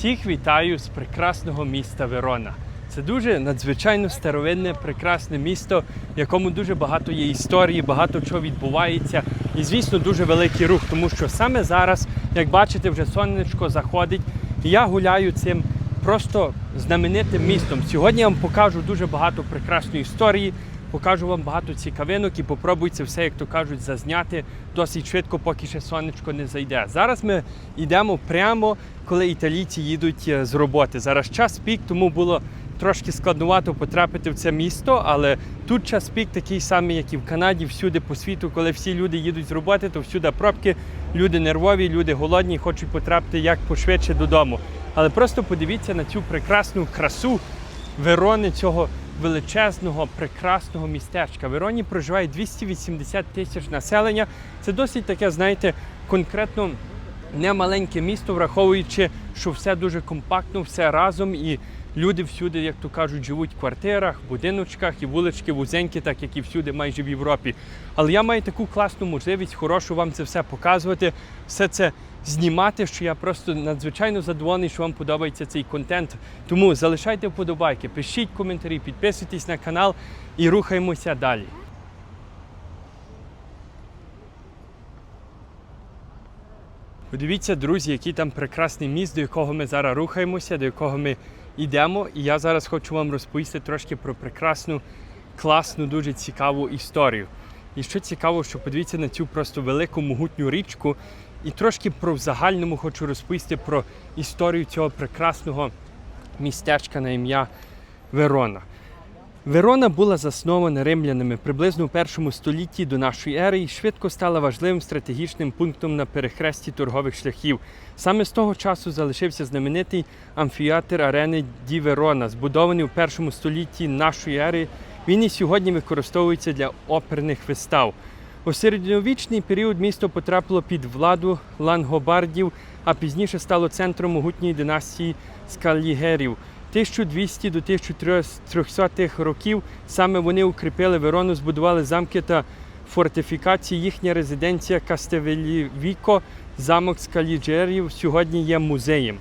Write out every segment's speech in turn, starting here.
Всіх вітаю з прекрасного міста Верона. Це дуже надзвичайно старовинне, прекрасне місто, в якому дуже багато є історії, багато чого відбувається. І, звісно, дуже великий рух, тому що саме зараз, як бачите, вже сонечко заходить. І я гуляю цим просто знаменитим містом. Сьогодні я вам покажу дуже багато прекрасної історії, покажу вам багато цікавинок і попробую все, як то кажуть, зазняти досить швидко, поки ще сонечко не зайде. Зараз ми йдемо прямо, коли італійці їдуть е, з роботи. Зараз час пік, тому було трошки складновато потрапити в це місто, але тут час пік такий самий, як і в Канаді, всюди по світу, коли всі люди їдуть з роботи, то всюди пробки, люди нервові, люди голодні, хочуть потрапити як пошвидше додому. Але просто подивіться на цю прекрасну красу Верони, цього величезного, прекрасного містечка. В Вероні проживає 280 тисяч населення. Це досить таке, знаєте, конкретно не маленьке місто, враховуючи, що все дуже компактно, все разом, і люди всюди, як то кажуть, живуть в квартирах, будиночках і вулички вузенькі, так як і всюди, майже в Європі. Але я маю таку класну можливість, хорошу вам це все показувати, все це знімати, що я просто надзвичайно задоволений, що вам подобається цей контент. Тому залишайте вподобайки, пишіть коментарі, підписуйтесь на канал і рухаємося далі. Подивіться, друзі, який там прекрасний міст, до якого ми зараз рухаємося, до якого ми йдемо. І я зараз хочу вам розповісти трошки про прекрасну, класну, дуже цікаву історію. І що цікаво, що подивіться на цю просто велику могутню річку, і трошки про в загальному хочу розповісти про історію цього прекрасного містечка на ім'я Верона. Верона була заснована римлянами приблизно у першому столітті до нашої ери і швидко стала важливим стратегічним пунктом на перехресті торгових шляхів. Саме з того часу залишився знаменитий амфіатер арени Ді Верона, збудований у першому столітті нашої ери. Він і сьогодні використовується для оперних вистав. У середньовічний період місто потрапило під владу лангобардів, а пізніше стало центром могутньої династії скалігерів. 1200 до 1300 років саме вони укріпили Верону, збудували замки та фортифікації. Їхня резиденція Кастевелівіко, замок скаліджерів, сьогодні є музеєм.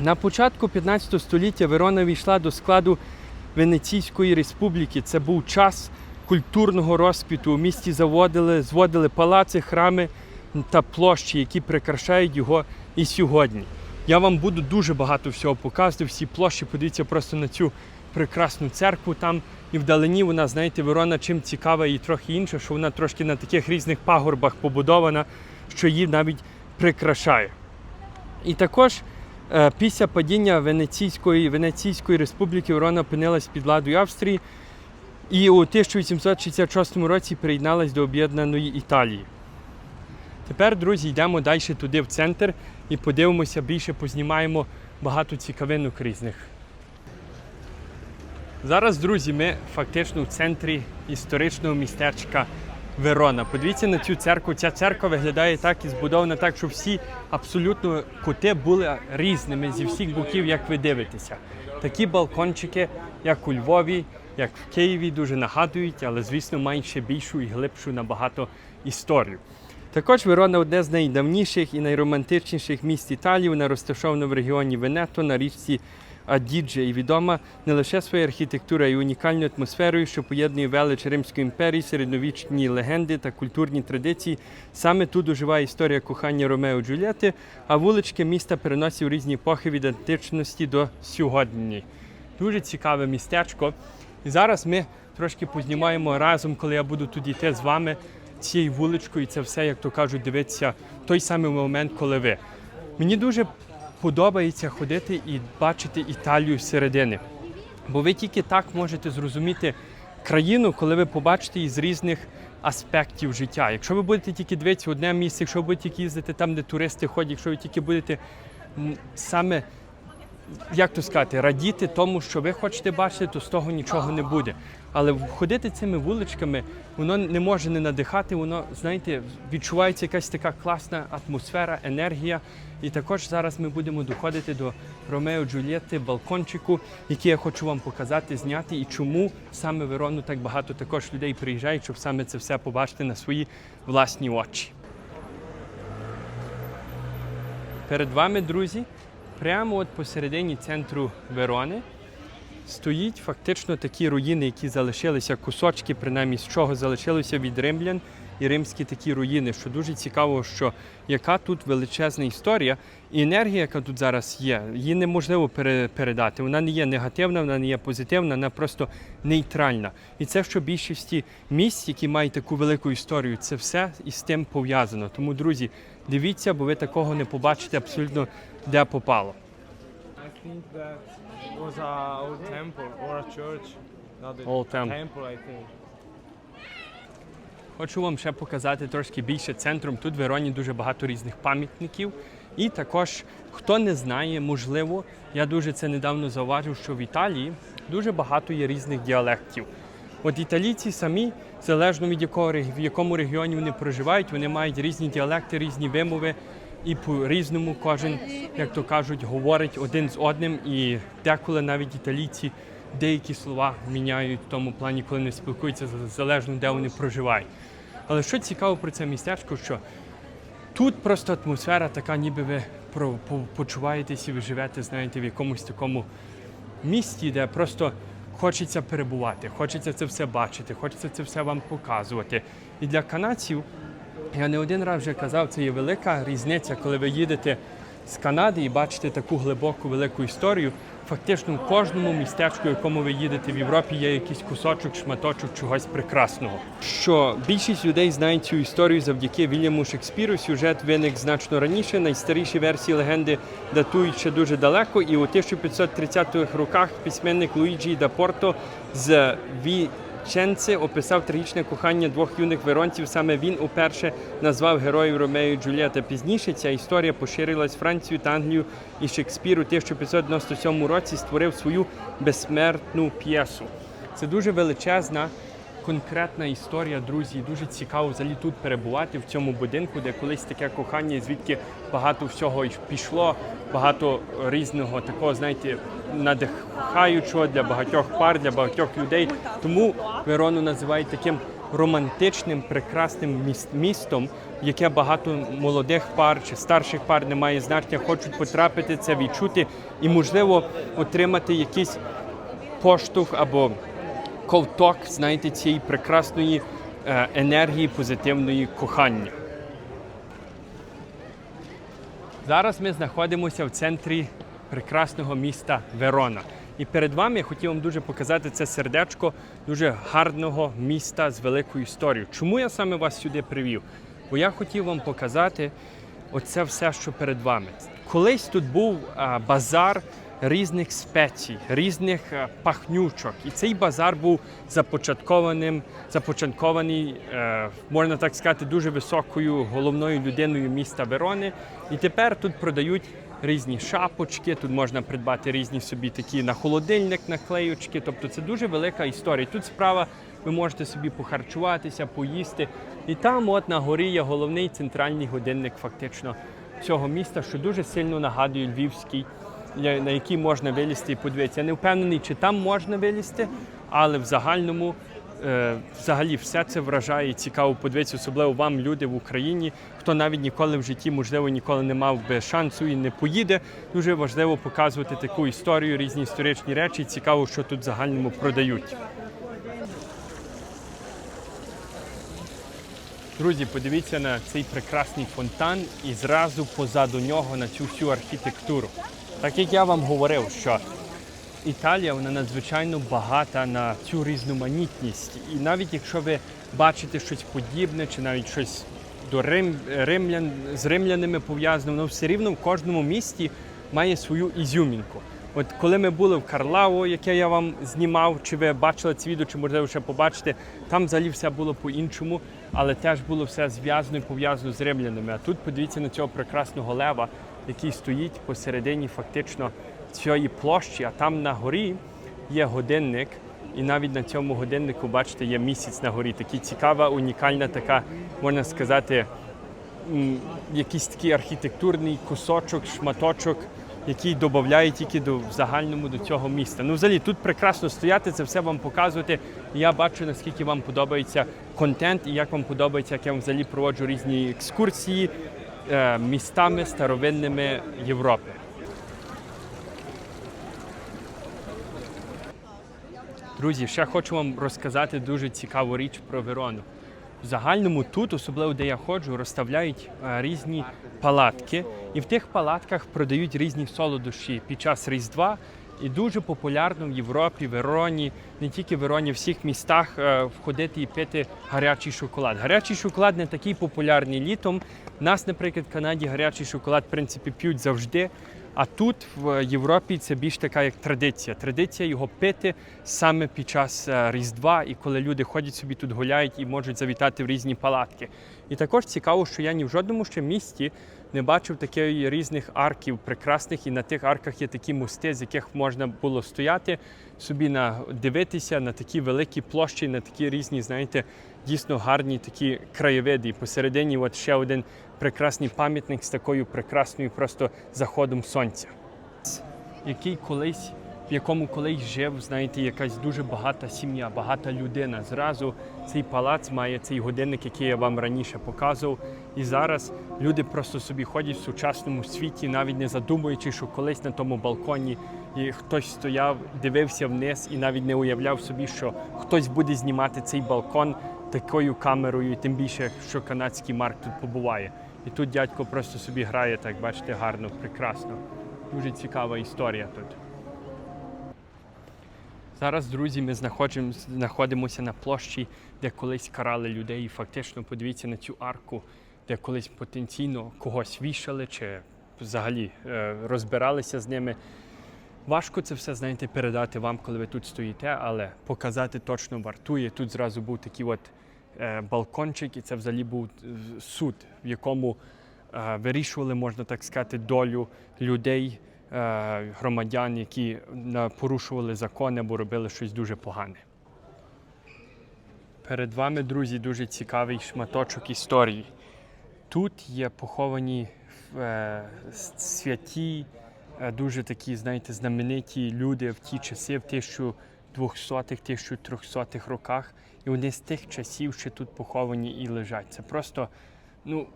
На початку 15 століття Верона війшла до складу Венеційської республіки. Це був час культурного розквіту. У місті заводили, зводили палаци, храми та площі, які прикрашають його і сьогодні. Я вам буду дуже багато всього показувати, всі площі. Подивіться просто на цю прекрасну церкву там. І вдалині вона, знаєте, Верона чим цікава і трохи інша, що вона трошки на таких різних пагорбах побудована, що її навіть прикрашає. І також е, після падіння Венеційської, Венеційської республіки Верона опинилась під владою Австрії і у 1866 році приєдналась до об'єднаної Італії. Тепер, друзі, йдемо далі туди в центр і подивимося більше, познімаємо багато цікавинок різних. Зараз, друзі, ми фактично в центрі історичного містечка Верона. Подивіться на цю церкву. Ця церква виглядає так і збудована так, що всі абсолютно кути були різними зі всіх боків, як ви дивитеся. Такі балкончики, як у Львові, як в Києві, дуже нагадують, але, звісно, ще більшу і глибшу набагато історію. Також Верона одне з найдавніших і найромантичніших міст Італії. Вона розташована в регіоні Венето на річці Адідже і відома не лише своєю архітектурою і унікальною атмосферою, що поєднує велич Римської імперії, середньовічні легенди та культурні традиції. Саме тут оживає історія кохання Ромео Джульєти, а вулички міста переносять у різні епохи від античності до сьогодні. Дуже цікаве містечко. І зараз ми трошки познімаємо разом, коли я буду тут йти з вами цією вуличкою, і це все, як то кажуть, дивитися в той самий момент, коли ви. Мені дуже подобається ходити і бачити Італію зсередини. Бо ви тільки так можете зрозуміти країну, коли ви побачите її з різних аспектів життя. Якщо ви будете тільки дивитися одне місце, якщо ви будете тільки їздити там, де туристи ходять, якщо ви тільки будете саме як то сказати, радіти тому, що ви хочете бачити, то з того нічого не буде. Але ходити цими вуличками, воно не може не надихати, воно, знаєте, відчувається якась така класна атмосфера, енергія. І також зараз ми будемо доходити до Ромео Джульєти, балкончику, який я хочу вам показати, зняти, і чому саме Верону так багато також людей приїжджають, щоб саме це все побачити на свої власні очі. Перед вами, друзі, прямо от посередині центру Верони стоїть фактично такі руїни, які залишилися, кусочки, принаймні з чого залишилося від римлян і римські такі руїни. Що дуже цікаво, що яка тут величезна історія, і енергія, яка тут зараз є, її неможливо пере- передати. Вона не є негативна, вона не є позитивна, вона просто нейтральна. І це, що більшості місць, які мають таку велику історію, це все із тим пов'язано. Тому, друзі, дивіться, бо ви такого не побачите абсолютно де попало. I think that was a old temple or a church. Not a Old temple. temple, I think. Хочу вам ще показати трошки більше центром. Тут в Вероні дуже багато різних пам'ятників. І також, хто не знає, можливо, я дуже це недавно зауважив, що в Італії дуже багато є різних діалектів. От італійці самі, залежно від якого рег- в якому регіоні вони проживають, вони мають різні діалекти, різні вимови, і по-різному кожен, як то кажуть, говорить один з одним. І деколи навіть італійці деякі слова міняють в тому плані, коли не спілкуються, залежно де вони проживають. Але що цікаво про це містечко, що тут просто атмосфера така, ніби ви почуваєтесь і ви живете, знаєте, в якомусь такому місті, де просто хочеться перебувати, хочеться це все бачити, хочеться це все вам показувати. І для канадців, я не один раз вже казав, це є велика різниця, коли ви їдете з Канади і бачите таку глибоку велику історію. Фактично в кожному містечку, в якому ви їдете в Європі, є якийсь кусочок, шматочок чогось прекрасного. Що більшість людей знають цю історію завдяки Вільяму Шекспіру. Сюжет виник значно раніше. Найстаріші версії легенди датують ще дуже далеко. І у 1530-х роках письменник Луїджі да Порто з Віченце описав трагічне кохання двох юних веронців. Саме він уперше назвав героїв Ромео і Джуліета. Пізніше ця історія поширилась Францію та Англію, і Шекспір у 1597 році створив свою безсмертну п'єсу. Це дуже величезна. Конкретна історія, друзі, дуже цікаво взагалі тут перебувати в цьому будинку, де колись таке кохання, звідки багато всього пішло, багато різного такого, знаєте, надихаючого для багатьох пар, для багатьох людей. Тому Верону називають таким романтичним, прекрасним міс- містом, яке багато молодих пар чи старших пар не має значення, хочуть потрапити це, відчути і, можливо, отримати якийсь поштовх або ковток, знаєте, цієї прекрасної е, енергії позитивної кохання. Зараз ми знаходимося в центрі прекрасного міста Верона. І перед вами я хотів вам дуже показати це сердечко дуже гарного міста з великою історією. Чому я саме вас сюди привів? Бо я хотів вам показати оце все, що перед вами. Колись тут був базар різних спецій, різних пахнючок. І цей базар був започаткованим, започаткований, е, можна так сказати, дуже високою головною людиною міста Верони. І тепер тут продають різні шапочки, тут можна придбати різні собі такі на холодильник наклеючки. Тобто це дуже велика історія. Тут справа ви можете собі похарчуватися, поїсти. І там, от на горі, є головний центральний годинник, фактично цього міста, що дуже сильно нагадує львівський, на який можна вилізти і подивитися. Я не впевнений, чи там можна вилізти, але в загальному. е, Взагалі, все це вражає і цікаво подивитися, особливо вам, люди в Україні, хто навіть ніколи в житті, можливо, ніколи не мав би шансу і не поїде. Дуже важливо показувати таку історію, різні історичні речі. Цікаво, що тут в загальному продають. Друзі, подивіться на цей прекрасний фонтан і зразу позаду нього на цю всю архітектуру. Так як я вам говорив, що Італія вона надзвичайно багата на цю різноманітність. І навіть якщо ви бачите щось подібне, чи навіть щось до Рим, римлян з римлянами пов'язане, воно все рівно в кожному місті має свою ізюмінку. От коли ми були в Карлаво, яке я вам знімав, чи ви бачили це відео, чи можливо ще побачите, там взагалі все було по-іншому, але теж було все зв'язано і пов'язано з римлянами. А тут подивіться на цього прекрасного лева, який стоїть посередині фактично цієї площі, а там на горі є годинник. І навіть на цьому годиннику, бачите, є місяць на горі. Такий цікава, унікальна, така, можна сказати, якийсь такий архітектурний кусочок, шматочок, який додає тільки до загальному до цього міста. Ну, взагалі, тут прекрасно стояти, це все вам показувати. І я бачу, наскільки вам подобається контент і як вам подобається, як я вам взагалі проводжу різні екскурсії Е, містами старовинними Європи. Друзі, ще хочу вам розказати дуже цікаву річ про Верону. В загальному тут, особливо де я ходжу, розставляють е, різні палатки, і в тих палатках продають різні солодощі під час Різдва. І дуже популярно в Європі, Вероні, не тільки в Вероні, в всіх містах е, входити і пити гарячий шоколад. Гарячий шоколад не такий популярний літом, нас, наприклад, в Канаді гарячий шоколад, в принципі, п'ють завжди. А тут в Європі це більш така як традиція. Традиція його пити саме під час е, Різдва, і коли люди ходять собі тут гуляють і можуть завітати в різні палатки. І також цікаво, що я ні в жодному ще місті не бачив таких різних арків прекрасних, і на тих арках є такі мости, з яких можна було стояти, собі на дивитися на такі великі площі, на такі різні, знаєте, дійсно гарні такі краєвиди. І посередині от ще один прекрасний пам'ятник з такою прекрасною просто заходом сонця, який колись. В якому колись жив, знаєте, якась дуже багата сім'я, багата людина. Зразу цей палац має цей годинник, який я вам раніше показував. І зараз люди просто собі ходять в сучасному світі, навіть не задумуючи, що колись на тому балконі і хтось стояв, дивився вниз і навіть не уявляв собі, що хтось буде знімати цей балкон такою камерою, тим більше, що канадський марк тут побуває. І тут дядько просто собі грає, так бачите, гарно, прекрасно. Дуже цікава історія тут. Зараз, друзі, ми знаходимося на площі, де колись карали людей. І фактично подивіться на цю арку, де колись потенційно когось вішали чи взагалі е, розбиралися з ними. Важко це все, знаєте, передати вам, коли ви тут стоїте, але показати точно вартує. Тут зразу був такий от балкончик, і це взагалі був е, суд, в якому е, вирішували, можна так сказати, долю людей, е, громадян, які порушували закони або робили щось дуже погане. Перед вами, друзі, дуже цікавий шматочок історії. Тут є поховані е, святі, е, дуже такі, знаєте, знамениті люди в ті часи, в 1200-х, 1300-х роках. І вони з тих часів ще тут поховані і лежать. Це просто ну,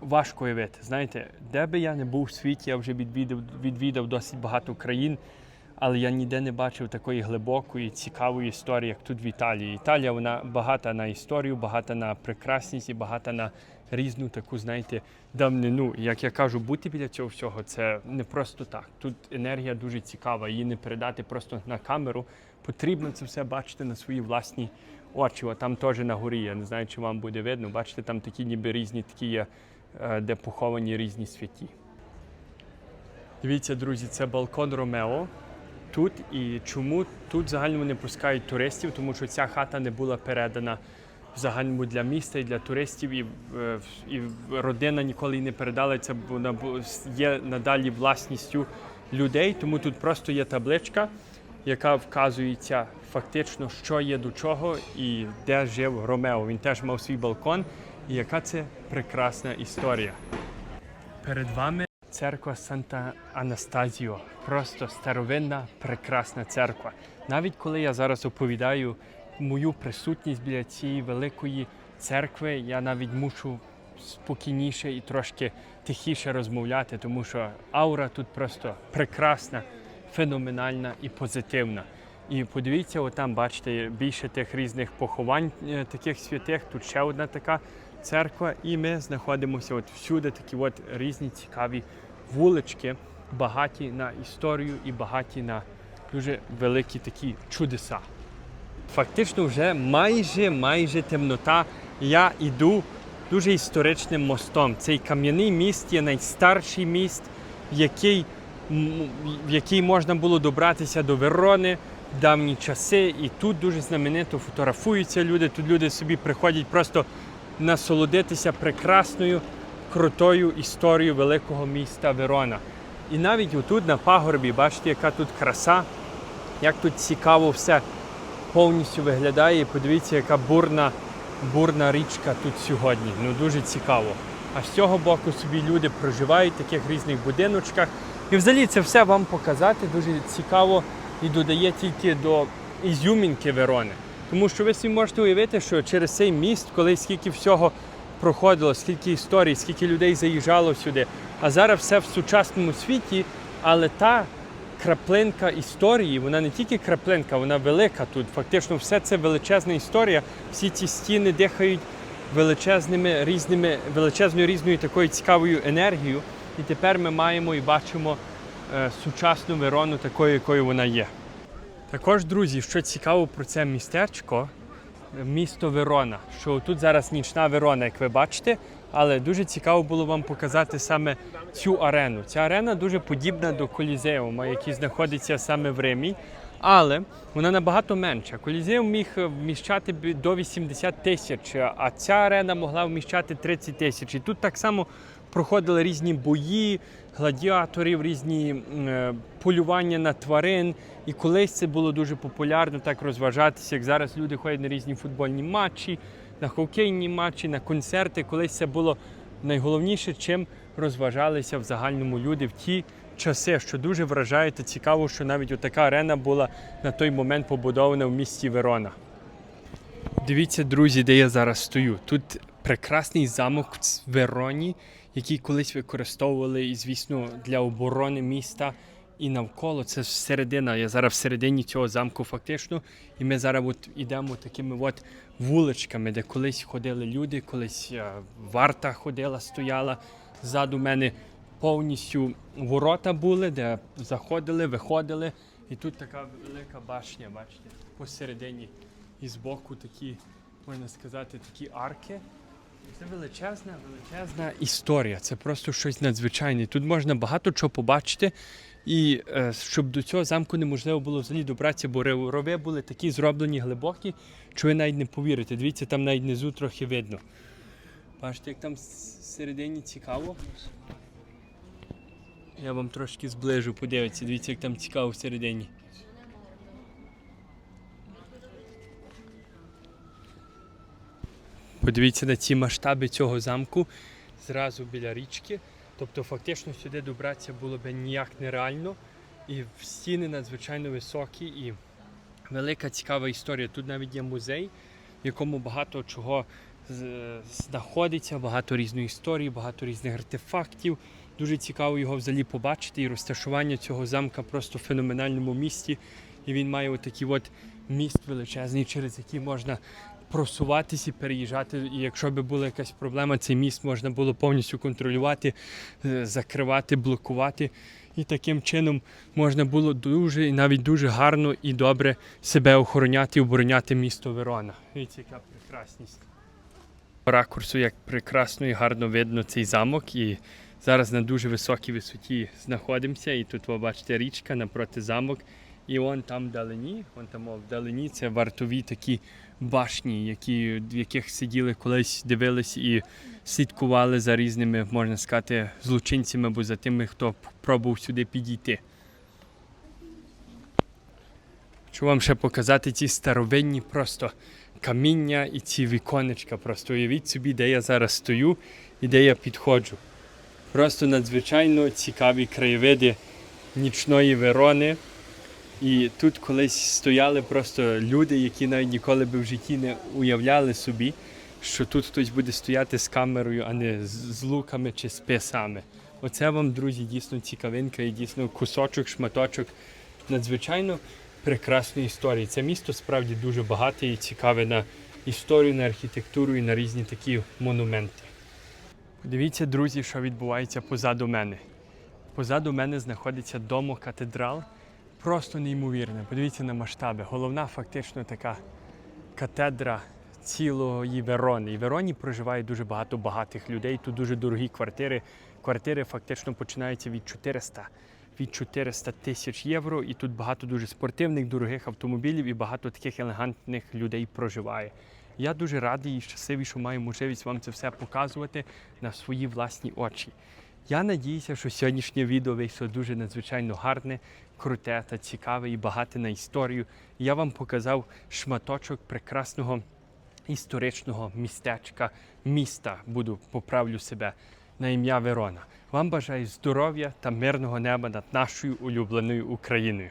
важко уявити. Знаєте, де би я не був в світі, я вже відвідав, відвідав досить багато країн, але я ніде не бачив такої глибокої, цікавої історії, як тут в Італії. Італія вона багата на історію, багата на прекрасність і багата на різну таку, знаєте, давнину. Як я кажу, бути біля цього всього це не просто так. Тут енергія дуже цікава, її не передати просто на камеру. Потрібно це все бачити на свої власні очі. О, там теж на горі. Я не знаю, чи вам буде видно. Бачите, там такі ніби різні такі є, е, де поховані різні святі. Дивіться, друзі, це балкон Ромео тут. І чому тут в загальному не пускають туристів? Тому що ця хата не була передана в загальному для міста і для туристів, і, е, і родина ніколи не передала. Це вона бу- є надалі власністю людей. Тому тут просто є табличка, яка вказується фактично, що є до чого і де жив Ромео. Він теж мав свій балкон. І яка це прекрасна історія. Перед вами церква Санта Анастазіо. Просто старовинна, прекрасна церква. Навіть коли я зараз оповідаю мою присутність біля цієї великої церкви, я навіть мушу спокійніше і трошки тихіше розмовляти, тому що аура тут просто прекрасна, феноменальна і позитивна. І подивіться, отам бачите більше тих різних поховань е, таких святих. Тут ще одна така церква, і ми знаходимося от всюди такі от різні цікаві вулички, багаті на історію і багаті на дуже великі такі чудеса. Фактично вже майже майже темнота. Я йду дуже історичним мостом. Цей кам'яний міст є найстарший міст, в який, в який можна було добратися до Верони в давні часи. І тут дуже знаменито фотографуються люди. Тут люди собі приходять просто насолодитися прекрасною, крутою історією великого міста Верона. І навіть отут на пагорбі, бачите, яка тут краса, як тут цікаво все повністю виглядає. Подивіться, яка бурна, бурна річка тут сьогодні. Ну дуже цікаво. А з цього боку собі люди проживають в таких різних будиночках. І взагалі це все вам показати дуже цікаво і додає тільки до ізюмінки Верони. Тому що ви собі можете уявити, що через цей міст, коли скільки всього проходило, скільки історій, скільки людей заїжджало сюди. А зараз все в сучасному світі, але та краплинка історії. Вона не тільки краплинка, вона велика тут. Фактично, все це величезна історія. Всі ці стіни дихають величезними різними, величезною різною такою цікавою енергією. І тепер ми маємо і бачимо е, сучасну Верону такою, якою вона є. Також, друзі, що цікаво про це містечко, е, місто Верона. Що тут зараз нічна Верона, як ви бачите, але дуже цікаво було вам показати саме цю арену. Ця арена дуже подібна до Колізеума, який знаходиться саме в Римі. Але вона набагато менша. Колізеум міг е, вміщати до 80 тисяч, а ця арена могла вміщати 30 тисяч. І тут так само проходили різні бої, гладіаторів, різні е, полювання на тварин. І колись це було дуже популярно так розважатися, як зараз люди ходять на різні футбольні матчі, на хокейні матчі, на концерти. Колись це було найголовніше, чим розважалися в загальному люди в ті часи, що дуже вражає та цікаво, що навіть така арена була на той момент побудована в місті Верона. Дивіться, друзі, де я зараз стою. Тут прекрасний замок в Вероні, який колись використовували, звісно, для оборони міста. І навколо це середина. Я зараз всередині цього замку фактично. І ми зараз от ідемо такими от вуличками, де колись ходили люди, колись е, варта ходила, стояла. Ззаду мене повністю ворота були, де заходили, виходили. І тут така велика башня, бачите, посередині. І збоку такі, можна сказати, такі арки. Це величезна, величезна історія. Це просто щось надзвичайне. Тут можна багато чого побачити. І е, щоб до цього замку неможливо було взагалі добратися, бо рови були такі зроблені глибокі, що ви навіть не повірите. Дивіться, там навіть внизу трохи видно. Бачите, як там всередині цікаво. Я вам трошки зближу, подивіться, дивіться, як там цікаво всередині. Подивіться на ці масштаби цього замку зразу біля річки. Тобто, фактично сюди добратися було б ніяк нереально. І стіни надзвичайно високі і велика цікава історія. Тут навіть є музей, в якому багато чого знаходиться, багато різної історії, багато різних артефактів. Дуже цікаво його взагалі побачити. І розташування цього замка просто в феноменальному місті. І він має отакий от міст величезний, через який можна просуватися і переїжджати. І якщо би була якась проблема, цей міст можна було повністю контролювати, е, закривати, блокувати. І таким чином можна було дуже і навіть дуже гарно і добре себе охороняти і обороняти місто Верона. Дивіться, яка прекрасність. По ракурсу, як прекрасно і гарно видно цей замок. І зараз на дуже високій висоті знаходимося. І тут ви бачите річка напроти замок. І вон там вдалині, вон там вдалині це вартові такі башні, які, в яких сиділи колись, дивились і слідкували за різними, можна сказати, злочинцями або за тими, хто пробував сюди підійти. Хочу вам ще показати ці старовинні просто каміння і ці віконечка. Просто уявіть собі, де я зараз стою і де я підходжу. Просто надзвичайно цікаві краєвиди нічної Верони. І тут колись стояли просто люди, які навіть ніколи би в житті не уявляли собі, що тут хтось буде стояти з камерою, а не з, луками чи з писами. Оце вам, друзі, дійсно цікавинка і дійсно кусочок, шматочок надзвичайно прекрасної історії. Це місто справді дуже багате і цікаве на історію, на архітектуру і на різні такі монументи. Подивіться, друзі, що відбувається позаду мене. Позаду мене знаходиться домо-катедрал. Просто неймовірне. Подивіться на масштаби. Головна фактично така катедра цілої Верони. І Вероні проживає дуже багато багатих людей. Тут дуже дорогі квартири. Квартири фактично починаються від 400 від 400 тисяч євро. І тут багато дуже спортивних, дорогих автомобілів і багато таких елегантних людей проживає. Я дуже радий і щасливий, що маю можливість вам це все показувати на свої власні очі. Я надіюся, що сьогоднішнє відео вийшло дуже надзвичайно гарне, круте та цікаве і багате на історію. Я вам показав шматочок прекрасного історичного містечка, міста, буду поправлю себе на ім'я Верона. Вам бажаю здоров'я та мирного неба над нашою улюбленою Україною.